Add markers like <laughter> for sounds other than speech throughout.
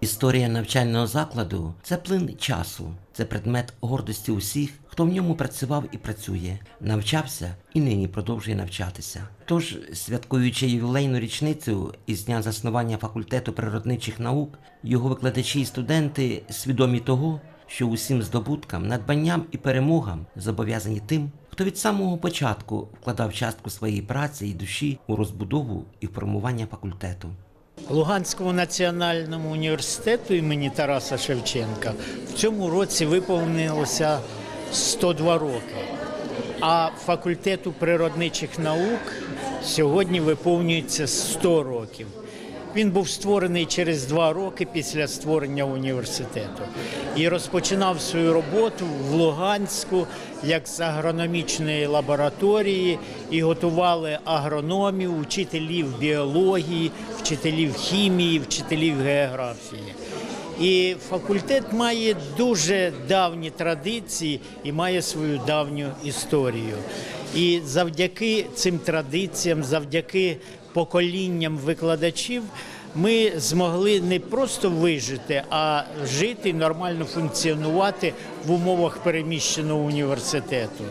Історія навчального закладу це плин часу, це предмет гордості усіх, хто в ньому працював і працює, навчався і нині продовжує навчатися. Тож, святкуючи ювілейну річницю із дня заснування факультету природничих наук, його викладачі і студенти свідомі того, що усім здобуткам, надбанням і перемогам зобов'язані тим, хто від самого початку вкладав частку своєї праці і душі у розбудову і формування факультету. Луганському національному університету імені Тараса Шевченка в цьому році виповнилося 102 роки. А факультету природничих наук сьогодні виповнюється 100 років. Він був створений через два роки після створення університету і розпочинав свою роботу в Луганську як з агрономічної лабораторії і готували агрономів, вчителів біології, вчителів хімії, вчителів географії. І факультет має дуже давні традиції і має свою давню історію. І завдяки цим традиціям, завдяки поколінням викладачів, ми змогли не просто вижити, а жити нормально функціонувати в умовах переміщеного університету.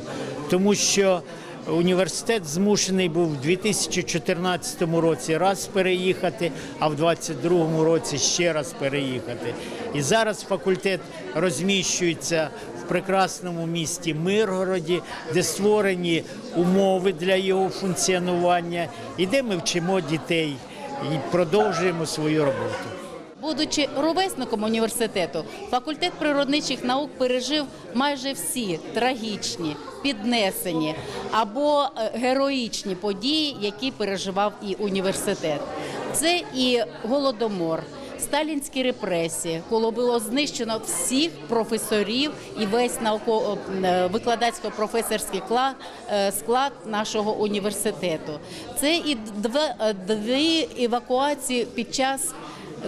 Тому що Університет змушений був у 2014 році раз переїхати, а в 2022 році ще раз переїхати. І зараз факультет розміщується прекрасному місті Миргороді, де створені умови для його функціонування, і де ми вчимо дітей і продовжуємо свою роботу. Будучи ровесником університету, факультет природничих наук пережив майже всі трагічні, піднесені або е, героїчні події, які переживав і університет. Це і голодомор. Сталінські репресії, коли було знищено всіх професорів і весь науково е, викладацько-професорський кла- е, склад нашого університету. Це і е, дві евакуації під час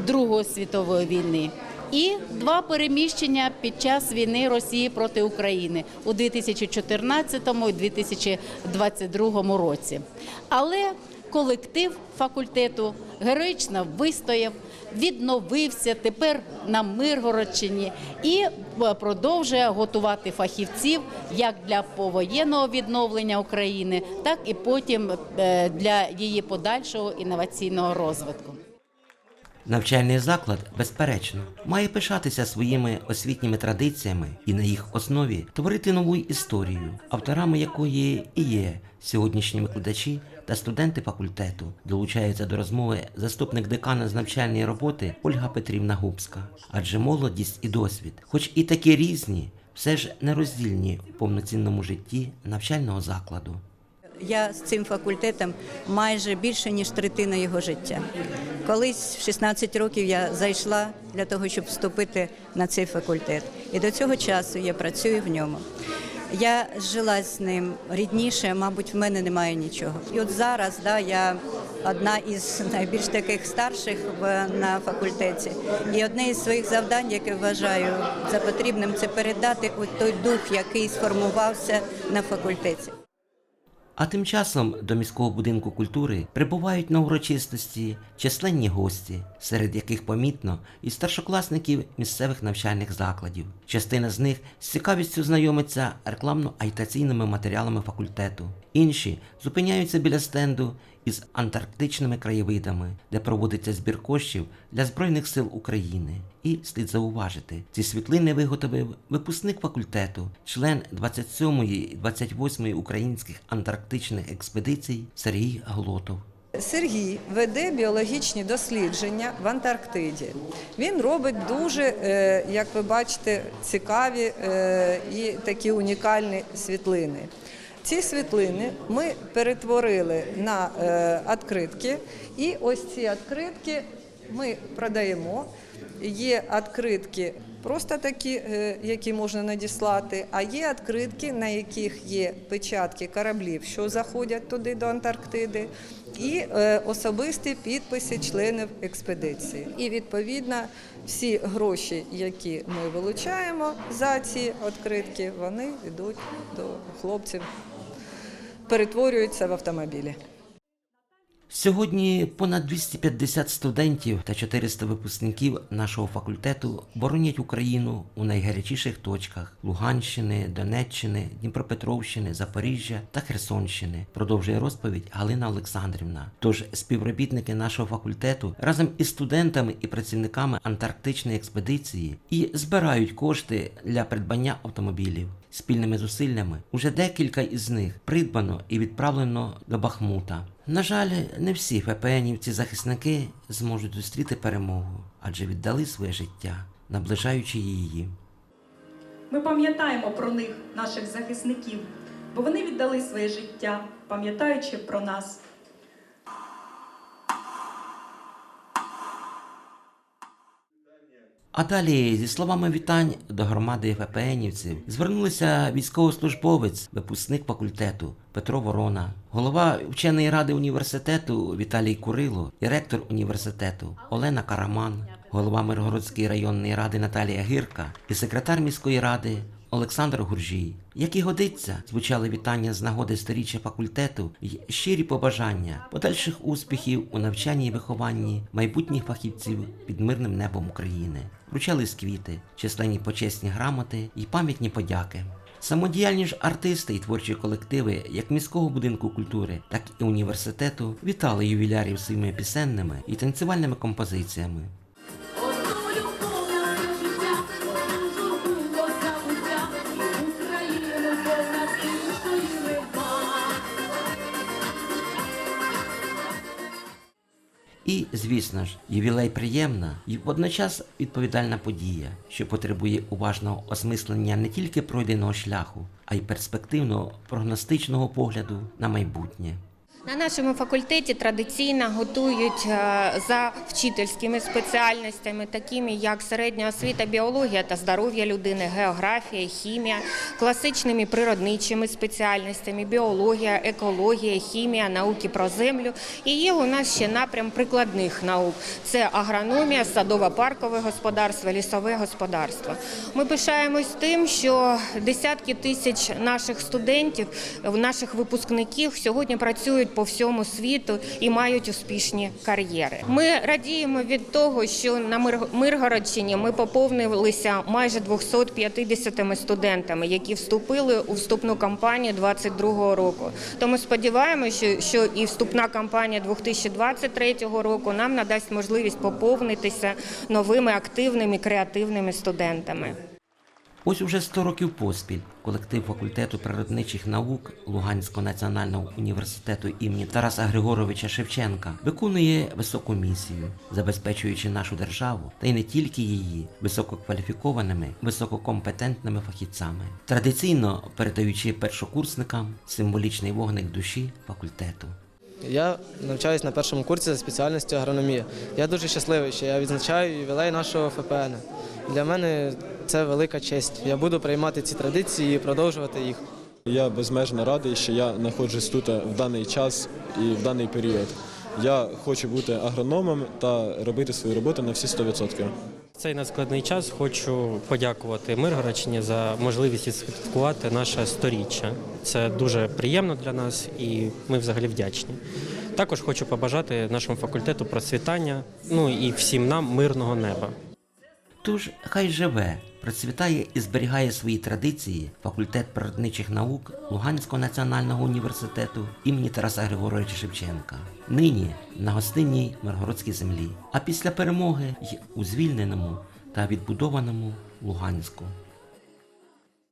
Другої світової війни. І два переміщення під час війни Росії проти України у 2014 і 2022 році. Але колектив факультету героїчно вистояв, відновився тепер на Миргородщині і е, продовжує готувати фахівців як для повоєнного відновлення України, так і потім е, для її подальшого інноваційного розвитку. Навчальний заклад, безперечно, має пишатися своїми освітніми традиціями і на їх основі творити нову історію, авторами якої і є сьогоднішні викладачі та студенти факультету. Долучаються до розмови заступник декана з навчальної роботи Ольга Петрівна Губська. Адже молодість і досвід, хоч і такі різні, все ж нероздільні в повноцінному житті навчального закладу. Я з цим факультетом майже більше ніж третина його життя. Колись в 16 років я зайшла для того, щоб вступити на цей факультет. І до цього часу я працюю в ньому. Я жила з ним рідніше, мабуть, в мене немає нічого. І от зараз да, я одна із <laughs> найбільш таких старших на факультеті. І одне із своїх завдань, яке вважаю за потрібним, це передати той дух, який сформувався на факультеті. А тим часом до міського будинку культури прибувають на урочистості численні гості, серед яких помітно і старшокласників місцевих навчальних закладів. Частина з них з цікавістю знайомиться рекламно-агітаційними матеріалами факультету. Інші зупиняються біля стенду із антарктичними краєвидами, де проводиться збір коштів для Збройних сил України. І слід зауважити, ці світлини виготовив випускник факультету, член 27-ї і 28-ї українських антарктичних експедицій Сергій Глотов. Сергій веде біологічні дослідження в Антарктиді. Він робить дуже, е, як ви бачите, цікаві е, і такі унікальні світлини. Ці світлини ми перетворили на е, відкритки, і ось ці відкритки ми продаємо. Є відкритки просто такі, е, які можна надіслати, а є відкритки, на яких є печатки кораблів, що заходять туди до Антарктиди, і е, особисті підписи членів експедиції. І відповідно всі гроші, які ми вилучаємо за ці відкритки, вони йдуть до хлопців, перетворюються в автомобілі. Сьогодні понад 250 студентів та 400 випускників нашого факультету боронять Україну у найгарячіших точках Луганщини, Донеччини, Дніпропетровщини, Запоріжжя та Херсонщини. Продовжує розповідь Галина Олександрівна. Тож співробітники нашого факультету разом із студентами і працівниками антарктичної експедиції і збирають кошти для придбання автомобілів. Спільними зусиллями уже декілька із них придбано і відправлено до Бахмута. На жаль, не всі ФПНівці захисники зможуть зустріти перемогу, адже віддали своє життя, наближаючи її. Ми пам'ятаємо про них, наших захисників, бо вони віддали своє життя, пам'ятаючи про нас. А далі, зі словами вітань до громади ФПНівців, звернулися військовослужбовець, випускник факультету Петро Ворона, голова вченої ради університету Віталій Курило і ректор університету Олена Караман, голова Миргородської районної ради Наталія Гірка і секретар міської ради Олександр Гуржій. Як і годиться, звучали вітання з нагоди сторіччя факультету й щирі побажання подальших успіхів у навчанні і вихованні майбутніх фахівців під мирним небом України. Вручались квіти, численні почесні грамоти і пам'ятні подяки. Самодіяльні ж артисти і творчі колективи як міського будинку культури, так і університету вітали ювілярів своїми пісенними і танцювальними композиціями. Звісно ж, ювілей приємна і водночас відповідальна подія, що потребує уважного осмислення не тільки пройденого шляху, а й перспективного прогностичного погляду на майбутнє. На нашому факультеті традиційно готують е, за вчительськими спеціальностями, такими як середня освіта, біологія та здоров'я людини, географія, хімія, класичними природничими спеціальностями, біологія, екологія, хімія, науки про землю. І є у нас ще напрям прикладних наук: це агрономія, садово-паркове господарство, лісове господарство. Ми пишаємось тим, що десятки тисяч наших студентів, наших випускників сьогодні працюють по всьому світу і мають успішні кар'єри. Ми радіємо від того, що на Мир- Миргородщині ми поповнилися майже 250 студентами, які вступили у вступну кампанію 2022 року. Тому сподіваємося, що і вступна кампанія 2023 року нам надасть можливість поповнитися новими активними креативними студентами. Ось уже 100 років поспіль колектив факультету природничих наук Луганського національного університету імені Тараса Григоровича Шевченка виконує високу місію, забезпечуючи нашу державу та й не тільки її висококваліфікованими, висококомпетентними фахівцями, традиційно передаючи першокурсникам символічний вогник душі факультету. Я навчаюсь на першому курсі за спеціальністю агрономія. Я дуже щасливий, що я відзначаю ювілей нашого ФПН. Для мене це велика честь. Я буду приймати ці традиції і продовжувати їх. Я безмежно радий, що я знаходжусь тут в даний час і в даний період. Я хочу бути агрономом та робити свою роботу на всі 100%. В цей надскладний час хочу подякувати Миргородщині за можливість відсвяткувати наше сторіччя. Це дуже приємно для нас і ми взагалі вдячні. Також хочу побажати нашому факультету процвітання, ну і всім нам мирного неба. Тож хай живе, процвітає і зберігає свої традиції факультет природничих наук Луганського національного університету імені Тараса Григоровича Шевченка. Нині на гостинній Миргородській землі, а після перемоги й у звільненому та відбудованому Луганську.